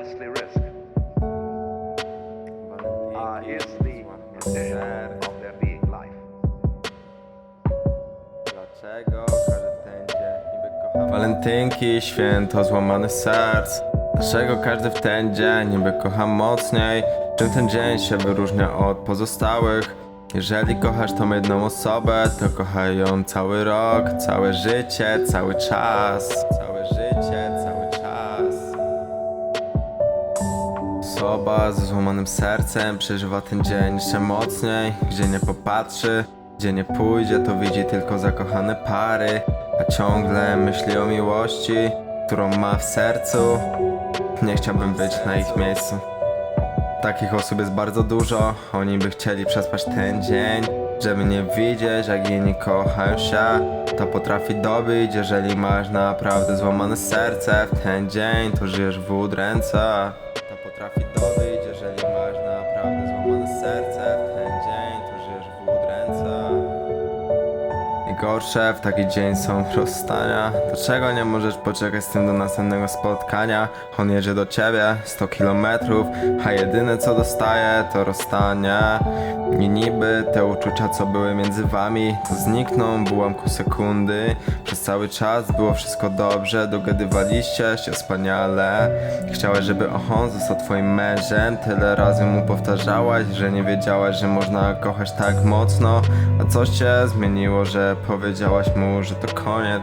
costly risk uh, is the condition of their being life. Dlaczego każdy w ten dzień niby kocha Walentynki, święto złamanych serc Dlaczego każdy w ten dzień niby kocha mocniej? Czym ten dzień się wyróżnia od pozostałych? Jeżeli kochasz tą jedną osobę, to kochaj ją cały rok, całe życie, cały czas Całe życie, cały Osoba ze złamanym sercem przeżywa ten dzień jeszcze mocniej Gdzie nie popatrzy, gdzie nie pójdzie to widzi tylko zakochane pary A ciągle myśli o miłości, którą ma w sercu. Nie chciałbym być na ich miejscu. Takich osób jest bardzo dużo, oni by chcieli przespać ten dzień Żeby nie widzieć jak inni kochają się. To potrafi dobić, jeżeli masz naprawdę złamane serce. W ten dzień to żyjesz w udręce Dobić, jeżeli masz naprawdę złamane serce W ten dzień to żyjesz w udręce. Najgorsze w taki dzień są rozstania. Dlaczego nie możesz poczekać z tym do następnego spotkania? On jedzie do ciebie 100 kilometrów A jedyne co dostaje to rozstanie. I niby te uczucia co były między wami znikną w ułamku sekundy Przez cały czas było wszystko dobrze Dogadywaliście się wspaniale. Chciałeś żeby on został twoim mężem. Tyle razy mu powtarzałaś, że nie wiedziałaś, że można kochać tak mocno. A co się zmieniło, że powiedziałaś mu, że to koniec